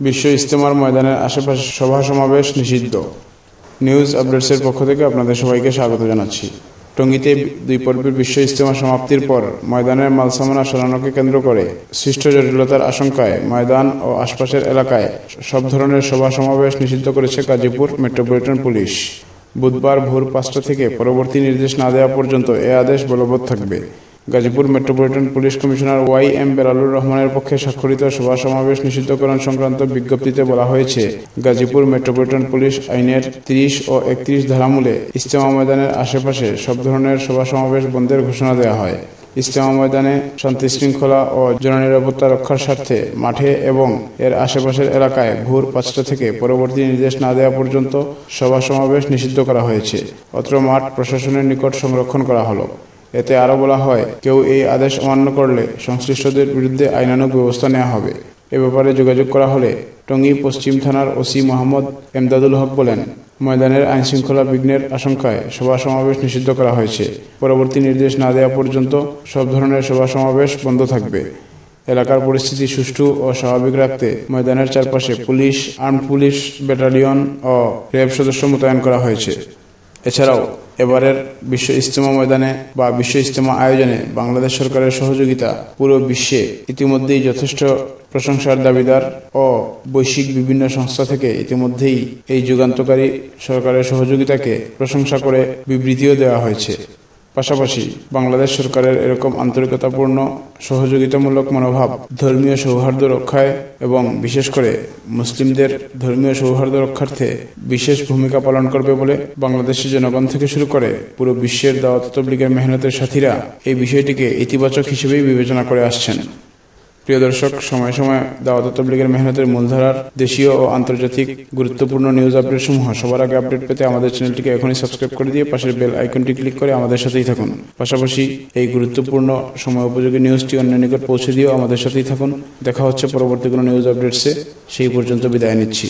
বিশ্ব ইজতেমার ময়দানের আশেপাশে সভা সমাবেশ নিষিদ্ধ। নিউজ আপডেটসের পক্ষ থেকে আপনাদের সবাইকে স্বাগত জানাচ্ছি। টঙ্গীতে দুই পর্বের বিশ্ব ইজতেমা সমাপ্তির পর ময়দানের মালসামানা সরানোকে কেন্দ্র করে সৃষ্ট জটিলতার আশঙ্কায় ময়দান ও আশপাশের এলাকায় সব ধরনের সভা সমাবেশ নিষিদ্ধ করেছে গাজীপুর মেট্রোপলিটন পুলিশ। বুধবার ভোর পাঁচটা থেকে পরবর্তী নির্দেশ না দেওয়া পর্যন্ত এ আদেশ বলবৎ থাকবে। Gazipur metropolitan police commissioner Y M Belalur রহমানের পক্ষে স্বাক্ষরিত সভা সমাবেশ নিষিদ্ধকরণ সংক্রান্ত বিজ্ঞপ্তিতে বলা হয়েছে, গাজীপুর মেট্রোপলিটন পুলিশ আইনের তিরিশ ও একত্রিশ ধারামূলে ইস্তেমা ময়দানের আশেপাশে সব ধরনের সভা সমাবেশ বন্ধের ঘোষণা দেওয়া হয়। ইস্তেমা ময়দানে শান্তি শৃঙ্খলা ও জননিরাপত্তা রক্ষার স্বার্থে মাঠে এবং এর আশেপাশের এলাকায় ভোর পাঁচটা থেকে পরবর্তী নির্দেশ না দেওয়া পর্যন্ত সভা সমাবেশ নিষিদ্ধ করা হয়েছে। অত্র মাঠ প্রশাসনের নিকট সংরক্ষণ করা হলো। এতে আরও বলা হয়, কেউ এই আদেশ অমান্য করলে সংশ্লিষ্টদের বিরুদ্ধে আইনানুগ ব্যবস্থা নেওয়া হবে। এ ব্যাপারে যোগাযোগ করা হলে টঙ্গী পশ্চিম থানার ওসি মোহাম্মদ এমদাদুল হক বলেন, ময়দানের আইনশৃঙ্খলা বিঘ্নের আশঙ্কায় সভা সমাবেশ নিষিদ্ধ করা হয়েছে। পরবর্তী নির্দেশ না দেওয়া পর্যন্ত সব ধরনের সভা সমাবেশ বন্ধ থাকবে। এলাকার পরিস্থিতি সুষ্ঠু ও স্বাভাবিক রাখতে ময়দানের চারপাশে পুলিশ আর্ম পুলিশ, ব্যাটালিয়ন ও র্যাব সদস্য মোতায়েন করা হয়েছে। এছাড়াও এবারের বিশ্ব ইজতেমা ময়দানে বা বিশ্ব ইজতেমা আয়োজনে বাংলাদেশ সরকারের সহযোগিতা পুরো বিশ্বে ইতিমধ্যেই যথেষ্ট প্রশংসার দাবিদার ও বৈশ্বিক বিভিন্ন সংস্থা থেকে ইতিমধ্যেই এই যুগান্তকারী সরকারের সহযোগিতাকে প্রশংসা করে বিবৃতিও দেওয়া হয়েছে। পাশাপাশি বাংলাদেশ সরকারের এরকম আন্তরিকতাপূর্ণ, সহযোগিতামূলক মনোভাব ধর্মীয় সৌহার্দ্য রক্ষায় এবং বিশেষ করে মুসলিমদের ধর্মীয় সৌহার্দ্য রক্ষার্থে বিশেষ ভূমিকা পালন করবে বলে বাংলাদেশের জনগণ থেকে শুরু করে পুরো বিশ্বের দাওয়াত তবলিগের মেহনতের সাথীরা এই বিষয়টিকে ইতিবাচক হিসেবেই বিবেচনা করে আসছেন। প্রিয় দর্শক, সময় সময় দাওয়াত তবলিগের মেহনতের মূলধারার দেশীয় ও আন্তর্জাতিক গুরুত্বপূর্ণ নিউজ আপডেট সমূহ সবার আগে আপডেট পেতে আমাদের চ্যানেলটিকে এখনই সাবস্ক্রাইব করে দিয়ে পাশের বেল আইকনটি ক্লিক করে আমাদের সাথেই থাকুন। পাশাপাশি এই গুরুত্বপূর্ণ সময় উপযোগী নিউজটি অন্য নিকট পৌঁছে দিয়েও আমাদের সাথেই থাকুন। দেখা হচ্ছে পরবর্তী কোনো নিউজ আপডেটসে সেই পর্যন্ত বিদায় নিচ্ছি।